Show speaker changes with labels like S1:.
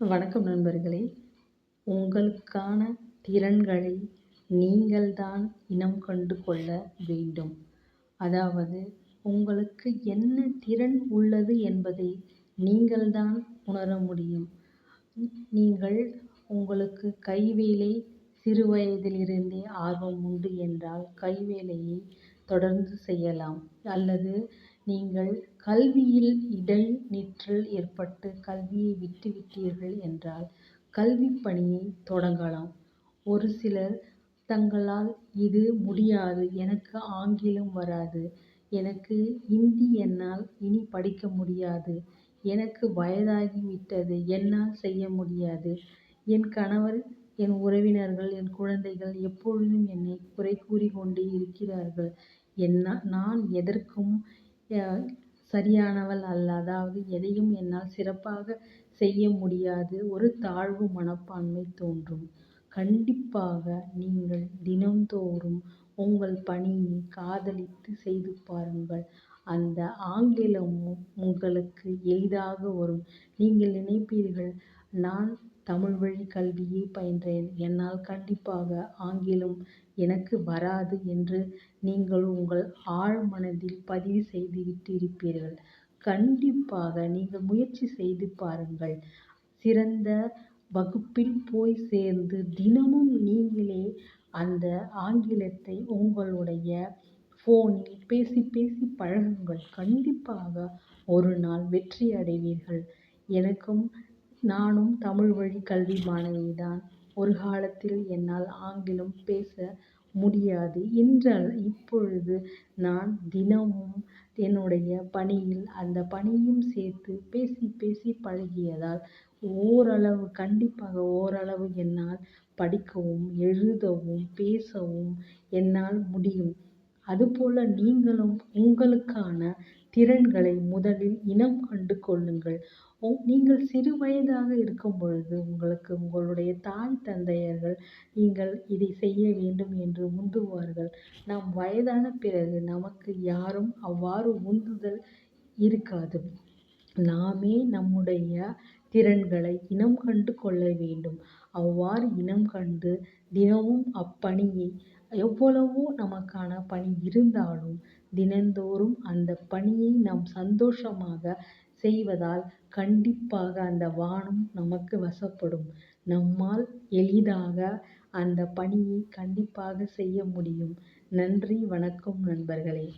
S1: வணக்கம் நண்பர்களே. உங்களுக்கான திறன்களை நீங்கள்தான் இனம் கண்டு கொள்ள வேண்டும். அதாவது உங்களுக்கு என்ன திறன் உள்ளது என்பதை நீங்கள்தான் உணர முடியும். நீங்கள் உங்களுக்கு கைவேலை சிறுவயதிலிருந்தே ஆர்வம் உண்டு என்றால் கைவேலையை தொடர்ந்து செய்யலாம். அல்லது நீங்கள் கல்வியில் இடைநிற்றல் ஏற்பட்டு கல்வியை விட்டுவிட்டீர்கள் என்றால் கல்விப் பணியை தொடங்கலாம். ஒரு சிலர் தங்களால் இது முடியாது எனக்கு ஆங்கிலம் வராது எனக்கு இந்தி என்னால் இனி படிக்க முடியாது எனக்கு வயதாகி விட்டது என்னால் செய்ய முடியாது. என் கணவர் என் உறவினர்கள் என் குழந்தைகள் எப்பொழுதும் என்னை குறை கூறிக் கொண்டே இருக்கிறார்கள். என்ன நான் எதற்கும் சரியானவள் அல்ல. அதாவது எதையும் என்னால் சிறப்பாக செய்ய முடியாது. ஒரு தாழ்வு மனப்பான்மை தோன்றும். கண்டிப்பாக நீங்கள் தினம்தோறும் உங்கள் பணியை காதலித்து செய்து பாருங்கள். அந்த ஆங்கிலமும் உங்களுக்கு எளிதாக வரும். நீங்கள் நினைப்பீர்கள் நான் தமிழ் வழி கல்வியை பயின்றேன். என்னால் கண்டிப்பாக ஆங்கிலம் எனக்கு வராது என்று நீங்கள் உங்கள் ஆழ் மனதில் பதிவு செய்து விட்டிருப்பீர்கள். கண்டிப்பாக நீங்கள் முயற்சி செய்து பாருங்கள். சிறந்த வகுப்பில் போய் சேர்ந்து தினமும் நீங்களே அந்த ஆங்கிலத்தை உங்களுடைய ஃபோனில் பேசி பேசி பழகுங்கள். கண்டிப்பாக ஒரு நாள் வெற்றி அடைவீர்கள். எனக்கும் நானும் தமிழ் வழி கல்வி மாணவி தான் ஒரு காலத்தில் என்னால் ஆங்கிலம் பேச முடியாது. என்றால் இப்பொழுது நான் தினமும் என்னுடைய பணியில் அந்த பணியும் சேர்த்து பேசி பேசி பழகியதால் ஓரளவு கண்டிப்பாக ஓரளவு என்னால் படிக்கவும் எழுதவும் பேசவும் என்னால் முடியும். அதுபோல நீங்களும் உங்களுக்கான திறன்களை முதலில் இனம் கண்டு கொள்ளுங்கள். நீங்கள் சிறு வயதாக இருக்கும் பொழுது உங்களுக்கு உங்களுடைய தாய் தந்தையர்கள் நீங்கள் இதை செய்ய வேண்டும் என்று உந்துவார்கள். நாம் வயதான பிறகு நமக்கு யாரும் அவ்வாறு உந்துதல் இருக்காது. நாமே நம்முடைய திறன்களை இனம் கண்டு கொள்ள வேண்டும். அவ்வாறு இனம் கண்டு தினமும் அப்பணியை எவ்வளவோ நமக்கான பணி இருந்தாலும் தினந்தோறும் அந்த பணியை நாம் சந்தோஷமாக செய்வதால் கண்டிப்பாக அந்த வானம் நமக்கு வசப்படும். நம்மால் எளிதாக அந்த பணியை கண்டிப்பாக செய்ய முடியும். நன்றி வணக்கம் நண்பர்களே.